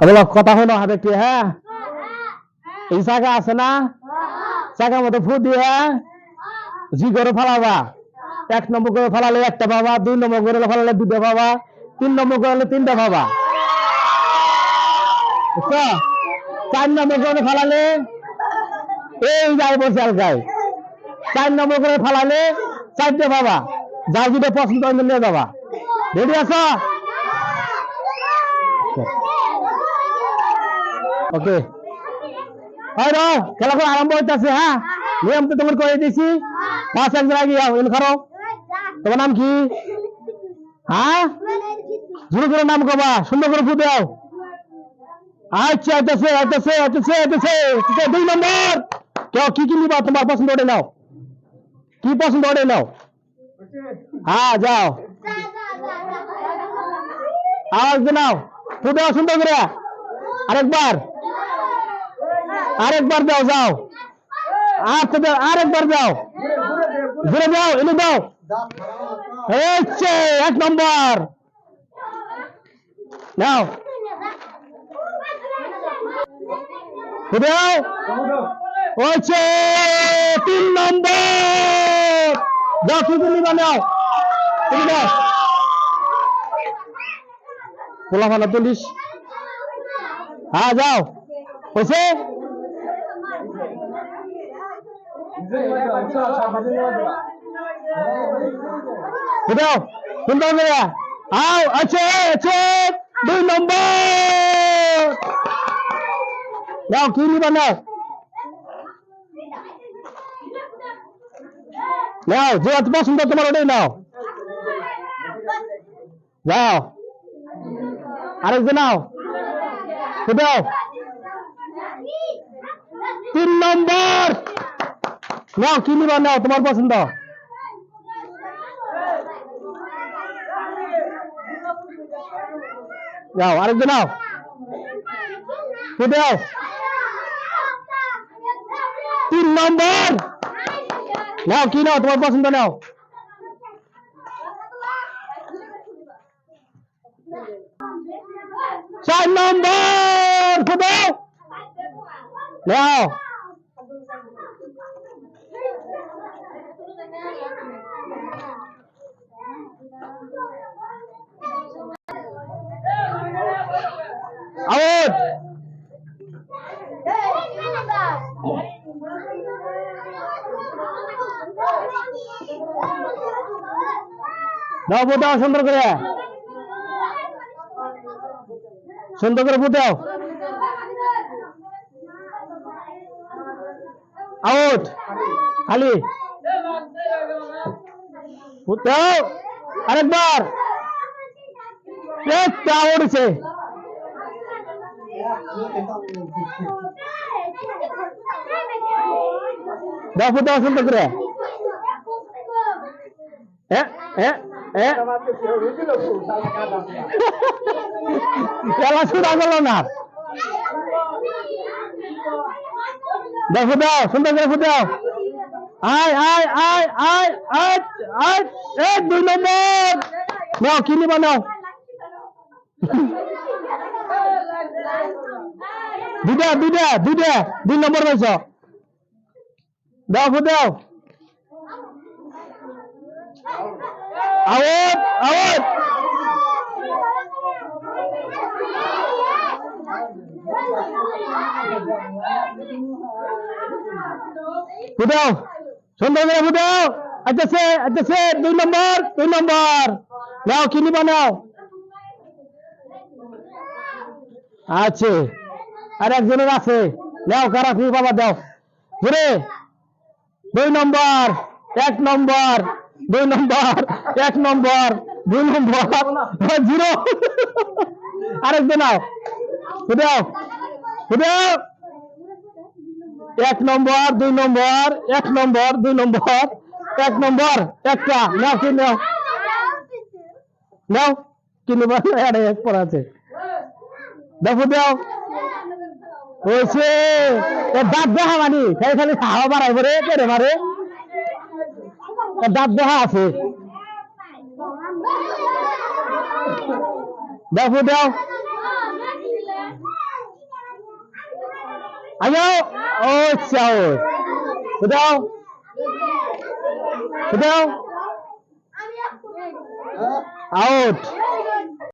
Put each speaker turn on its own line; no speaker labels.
বলো কথা হলো হাতে কি হ্যাঁ এই চাকা আছে না চাকার মতো ফু দিয়ে জি করে ফেলাবা এক নম্বর করে ফেলালে একটা পাবা দুই নম্বর করে ফেলালে দুটো পাবা তিন নম্বর করে তিনটা পাবা? চার নম্বর করে ফেলালে এই যাই বসে আলগায় চার নম্বর করে ফেলালে চারটে পাবা যার যেটা পছন্দ নিয়ে যাবা রেডি আছো ওকে হয় র খেলা করে আরম্ভ হইতেছে হ্যাঁ নিয়ম তো তোমার করে দিয়েছি পাঁচ এক জায়গায় গিয়ে এল খারো তোমার নাম কি হ্যাঁ জোরে করে নাম কবা সুন্দর করে ফু দাও আচ্ছা আইতেছে আইতেছে আইতেছে আইতেছে দুই নম্বর কেউ কি কি নিবা তোমার পছন্দ ওটা নাও কি পছন্দ ওটা নাও হ্যাঁ যাও আওয়াজ নাও ফু দাও সুন্দর করে আরেকবার আরেকবার দাও, যাও। আচ্ছা দাও, আরেকবার দাও। ঘুরে দাও, এনে দাও। হচ্ছে এক নম্বর। নাও। দাও। হচ্ছে তিন নম্বর। যাও, তুমি বানাও তুমি দাও পোলা ভালো তুলিস হ্যাঁ যাও। হয়েছে? কোথাও সুন্দর করে আও আছে আছে দুই নম্বর নাও কি নিবা নাও নাও যে এত পছন্দ তোমার ওটাই নাও যাও আরেকজন নাও কোথাও তিন নম্বর নাও কি নিবা নাও তোমার পছন্দ? যাও, আরেকজন নাও। কোথাও তিন নম্বর। নাও, কি নাও, তোমার পছন্দ নাও। চার নম্বর কোথাও নাও। আউট দাও ফুটাও সুন্দর করে সুন্দর করে ফুটাও আউট খালি ফুটাও আরেকবার একটা আউট হয়েছে দাও ফুটাও সুন্দর করে। এ এ এ। খেলা শুরু গেল না। দাও ফুটাও সুন্দর করে দুই নম্বর। নাও কি নিবা নাও দুটা দুটা দুটা দুই নম্বর পাইছ। দাও ফুটাও আউট আউট। ফুটাও। সুন্দর করে ফুটাও। আচ্ছা আচ্ছা দুই নম্বর দুই নম্বর। নাও কি নিবা নাও? আছে। আর একজনের আছে। নাও কারা কি বাবা দাও। ঘুরে দুই নম্বর, এক নম্বর, দুই নম্বর, এক নম্বর, দুই নম্বর, জিরো। আরেকজন ফুটাও ফুটাও এক নম্বর, দুই নম্বর, এক নম্বর, দুই নম্বর, এক নম্বর, একটা। নাও, কি নাও? নাও। কি নেবা আরে, এক আছে। দেখো, দাও। হয়েছে দাঁত দেখা মানি খালি খালি হাওয়া বাড়াই পরে কেড়ে মারে দাঁত দেখা আছে দেখো দাও Ayaw! Oh, ciao! Betul? Betul? Out!